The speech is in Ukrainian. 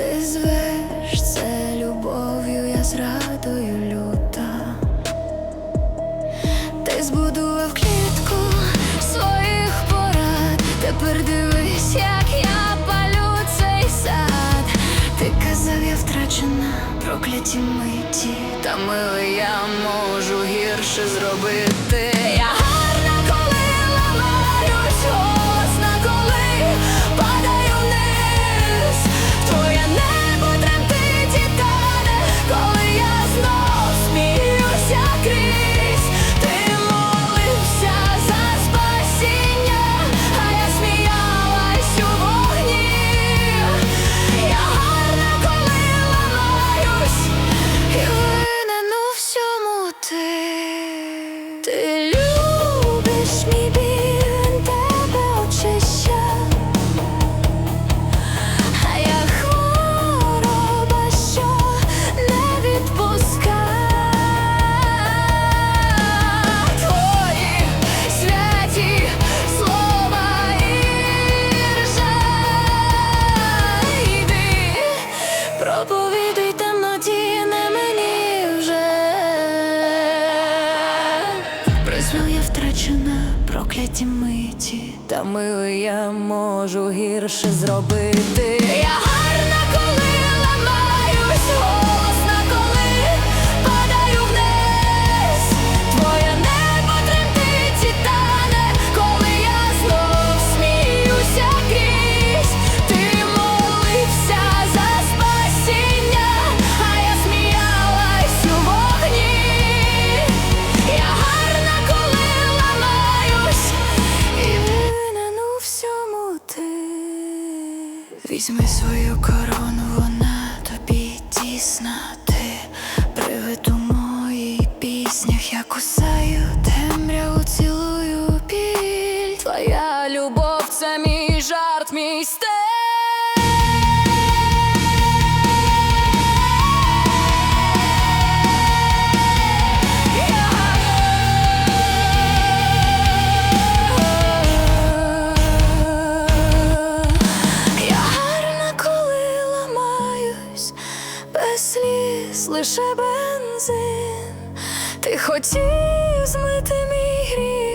Ти звеш це любов'ю, я зрадою люта. Ти збудував клітку своїх порад. Тепер дивись, як я палю цей сад. Ти казав, я втрачена, прокляті миті. Та милий я можу гірше зробити. Ти прокляті миті, та милий я можу гірше зробити. Я Візьми свою корону, вона тобі тісна. Ти привид у моїй піснях, я кусаю темряву, цілую біль. Твоя любов це мій жарт, мій сліз лише бензин. Ти хотів змити мій гріх,